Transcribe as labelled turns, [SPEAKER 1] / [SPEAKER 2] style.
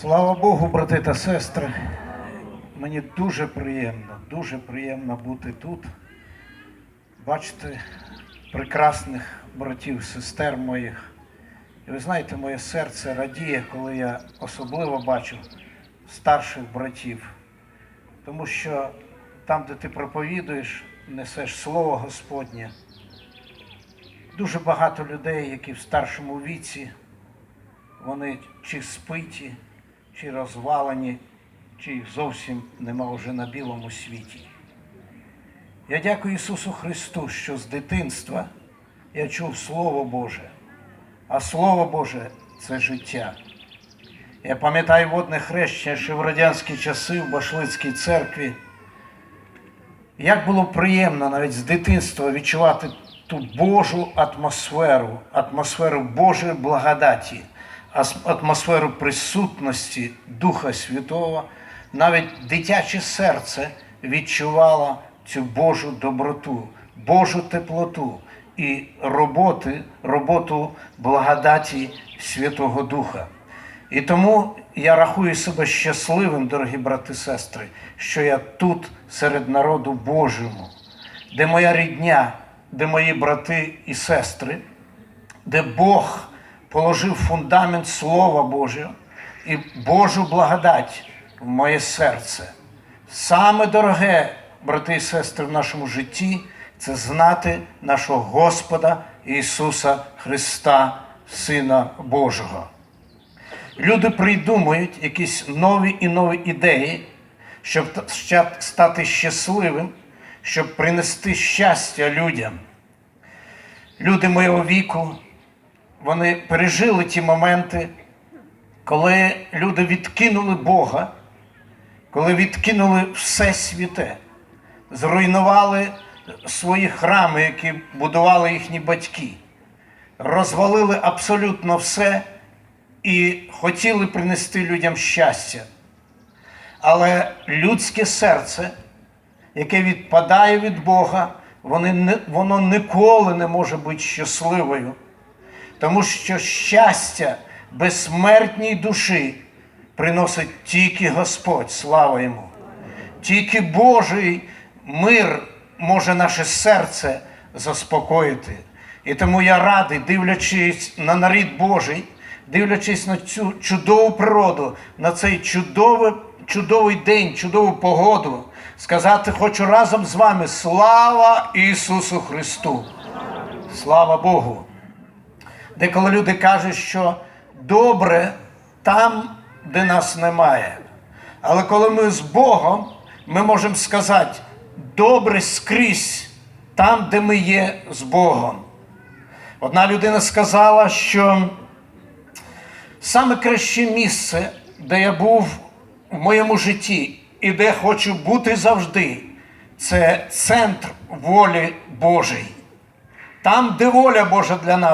[SPEAKER 1] Слава Богу, брати та сестри. Мені дуже приємно, дуже приємно бути тут. Бачити прекрасних братів, сестер моїх. І ви знаєте, моє серце радіє, коли я особливо бачу старших братів. Тому що там, де ти проповідуєш, несеш слово Господнє. Дуже багато людей, які в старшому віці, вони чи спиті, чи розвалені, чи їх зовсім нема вже на білому світі. Я дякую Ісусу Христу, що з дитинства я чув Слово Боже, а Слово Боже це життя. Я пам'ятаю водне хрещення, ще в радянські часи в Башлицькій церкві. Як було приємно навіть з дитинства відчувати ту Божу атмосферу, атмосферу Божої благодаті, атмосферу присутності Духа Святого, навіть дитяче серце відчувало цю Божу доброту, Божу теплоту і роботи, роботу благодаті Святого Духа. І тому я рахую себе щасливим, дорогі брати і сестри, що я тут серед народу Божому, де моя рідня, де мої брати і сестри, де Бог положив фундамент Слова Божого і Божу благодать в моє серце. Саме дороге, брати і сестри, в нашому житті це знати нашого Господа Ісуса Христа, Сина Божого. Люди придумують якісь нові і нові ідеї, щоб стати щасливим, щоб принести щастя людям. Люди моєго віку, вони пережили ті моменти, коли люди відкинули Бога, коли відкинули все святе, зруйнували свої храми, які будували їхні батьки, розвалили абсолютно все і хотіли принести людям щастя. Але людське серце, яке відпадає від Бога, воно ніколи не може бути щасливою. Тому що щастя безсмертній душі приносить тільки Господь, слава йому. Тільки Божий мир може наше серце заспокоїти. І тому я радий, дивлячись на нарід Божий, дивлячись на цю чудову природу, на цей чудовий, чудовий день, чудову погоду, сказати хочу разом з вами слава Ісусу Христу! Слава Богу! Деколи люди кажуть, що добре там, де нас немає. Але коли ми з Богом, ми можемо сказати, добре скрізь там, де ми є з Богом. Одна людина сказала, що саме краще місце, де я був в моєму житті і де хочу бути завжди, це центр волі Божої. Там, де воля Божа для нас.